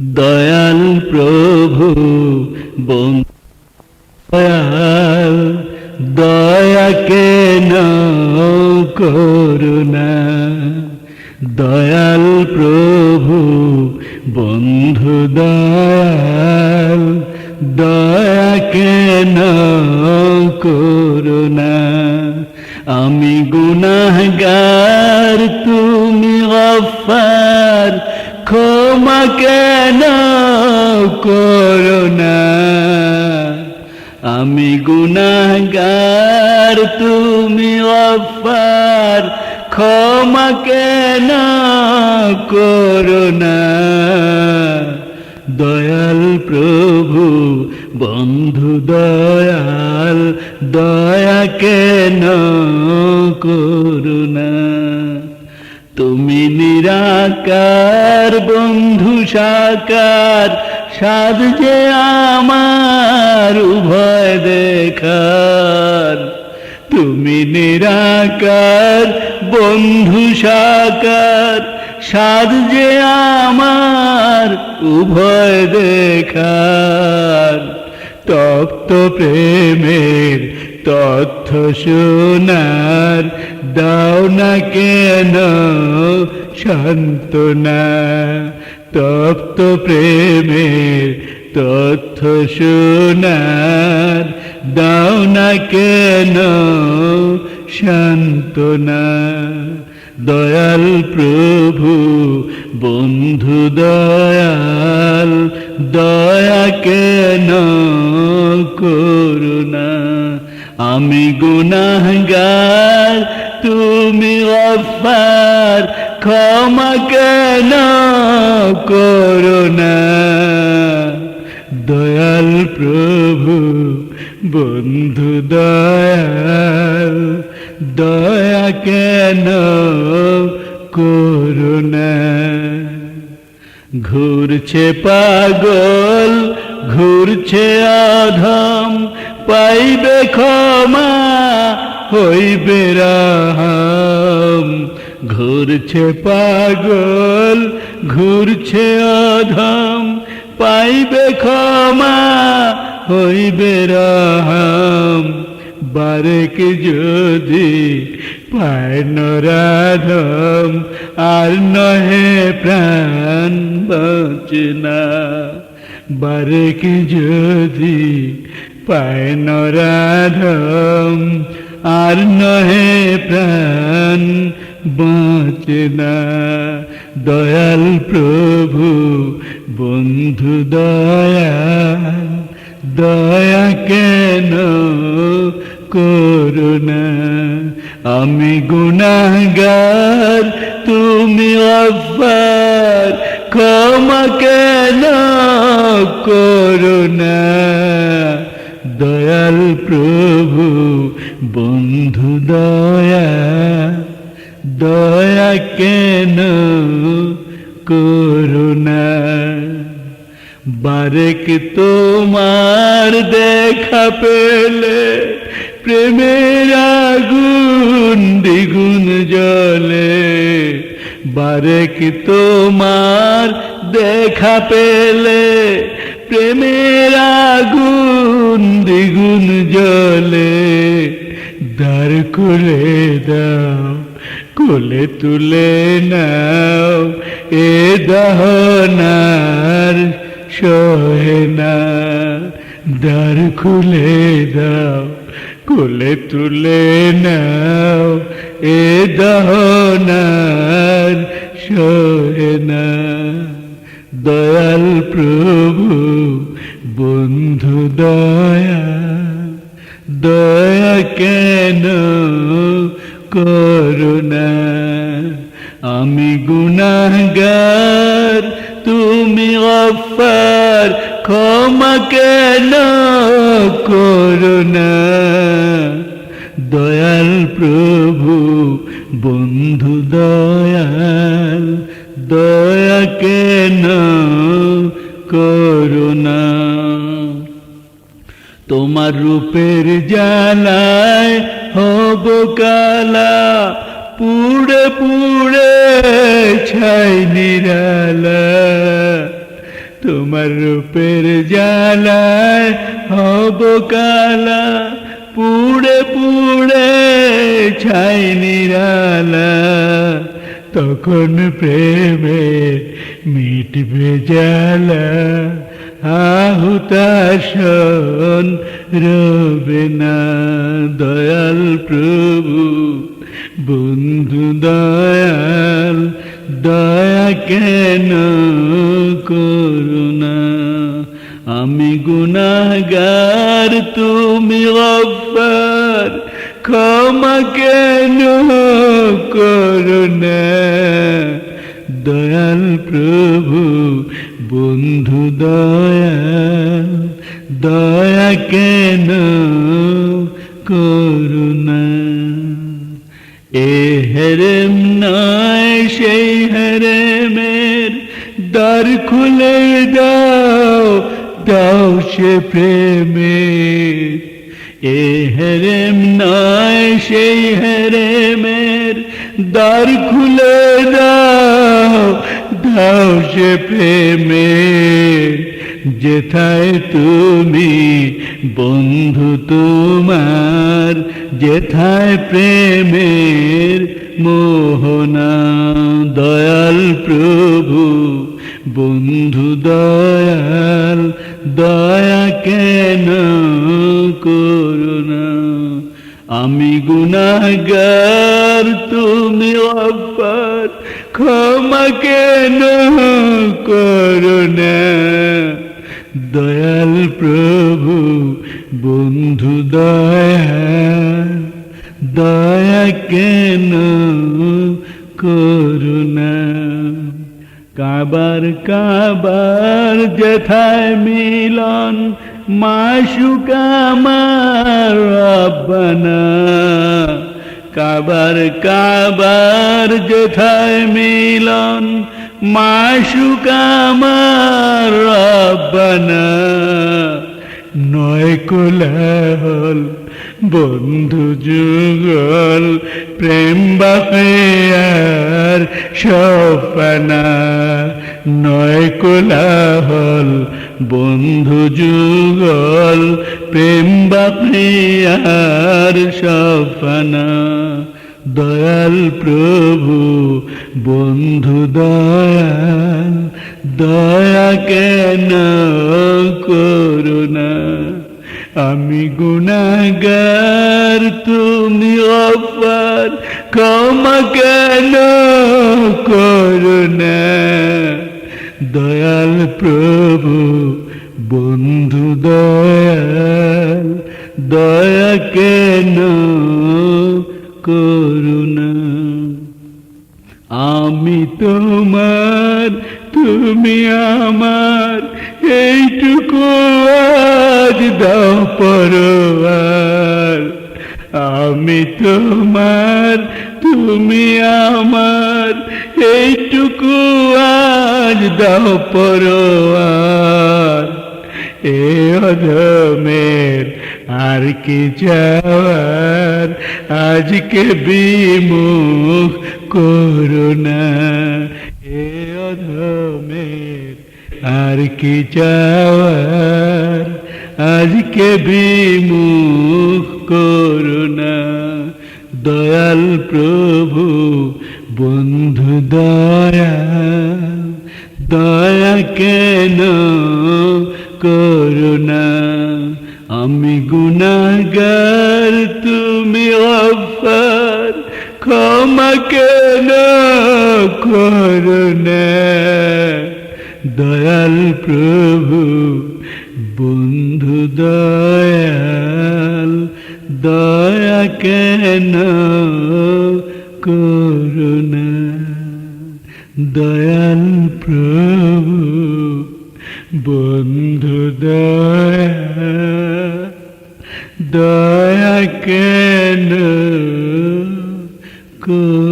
দয়াল প্রভু দয়াল দয়া কেন করুণা। দয়াল প্রভু বন্ধু দয়াল দয়া কেন কেন করুণা আমি গুনাহগার, তুমি গফার ক্ষমা কেন করুণা দয়াল প্রভু, বন্ধু দয়াল, দয়া কেন তুমি নিরাকার, বন্ধু সাকার সাদ যে আমার, উভয় দেখার। তুমি নিরাকার, বন্ধু সাকার সাদ যে আমার, উভয় দেখার। তপ্ত প্রেমের তথ্য শোনার, দাও না কেন সান্ত্বনা? তপ্ত প্রেমের তথ্য শোনার, দাও না কেন সান্ত্বনা? দয়াল প্রভু, বন্ধু দয়াল, দয়া কেন করুণা? আমি গুনাহগার, তুমি গফার ক্ষমা কেন করুণা দয়াল প্রভু, বন্ধু দয়াল, দয়া কেন করুণা ঘুরছে পাগল, ঘুরছে অধম পাইবে ক্ষমা, হইবে রাহাম। ঘুরছে পাগল, ঘুরছে অধম। পাইবে ক্ষমা, হইবে রাহাম। বারেক যদি পায় নরাধম, আর নহে প্রাণ বচনা বারেক যদি পায় নরাধম আর নহে প্রাণ বাঁচনা দয়াল প্রভু, বন্ধু দয়াল, দয়া কেন করুণা আমি গুনাহগার তুমি অব্বার, ক্ষমা কেন করুণা দয়াল প্রভু, বন্ধু দয়া দয়া কেন করুণা বারেক তোমার দেখা পেলে প্রেমের আগুন দ্বিগুণ জলে বারেক তোমার দেখা পেলে প্রেমের আগুন দ্বিগুণ জলে দ্বার খুলে দাও, কোলে তুলে নাও, এ দহনার সহে না। দ্বার খুলে দাও, কোলে তুলে নাও, এ দহনার সহে দয়াল প্রভু, বন্ধু দয়া দয়া কেন করুণা আমি গুনাহগার, তুমি গফার, ক্ষমা কেন করুণা দয়াল প্রভু, বন্ধু দয়াল, দয়া কেন করুণা। তোমার রূপের জালায় হব কালা, পুড়ে পুড়ে ছাই নিরালা। তোমার রূপের জ্বালায় হব কালা, পুড়ে পুড়ে ছাই নিরালা। তখন প্রেমে মিটবে জ্বালা, আহুতাসন রবে না দয়াল প্রভু। বন্ধু দয়াল, দয়া কেন করুণা আমি গুনাগার তুমি গফার ক্ষমা কেন করুণা। দয়াল প্রভু, বন্ধু দয়াল দয়া কেন করুণা। এ হেরেম নয় সেই হেরেমের দ্বার খুলে দাও দাও সে প্রেমের এ হেরেম নয় সেই হেরেমের দ্বার খুলে দাও দাও সে প্রেমের। যেথায় তুমি বন্ধু তোমার, যেথায় প্রেমের মোহনা, দয়াল প্রভু, বন্ধু দয়াল, দয়া কেন আমি গুনাগার তুমি অপার ক্ষমা কেন করুণা দয়াল প্রভু, বন্ধু দয়াল, দয়া কেন করুণা কাবার কাবার যেথায় মিলন মাসুক আমার রব্বানা। কাবার কাবার যেথায় মিলন মাসুক আমার রব্বানা। নয় কোলাহল, বন্ধু যুগল, প্রেম বাপেয়ার সপনা। নয় কোলাহল, বন্ধু যুগল, প্রেম বাপেয়ার সপনা দয়াল প্রভু, বন্ধু দয়াল, দয়া কেন করুণা? আমি গুণাগার, তুমি অপার ক্ষমা কেন করুণা দয়াল প্রভু, বন্ধু দয়াল, দয়া কেন করুণা? আমি তোমার, তুমি আমার, এইটুকু আজ দাও পরবার আমি তোমার, তুমি আমার এইটুকু আজ দাও পরবার এ অধমের আর কি যাওয়ার আজকে বিমুখ করুণা এ অধমের আর কি চাওয়ার? আজকে বিমুখ করুণা দয়াল প্রভু বন্ধু দয়া দয়া কেন করুণা আমি গুনাগার তুমি অফার, ক্ষমা কেন করুণা দয়াল প্রভু, বন্ধু দয়াল, দয়া কেন করুণা দয়াল প্রভু বন্ধু দয়া দয়া কেন কর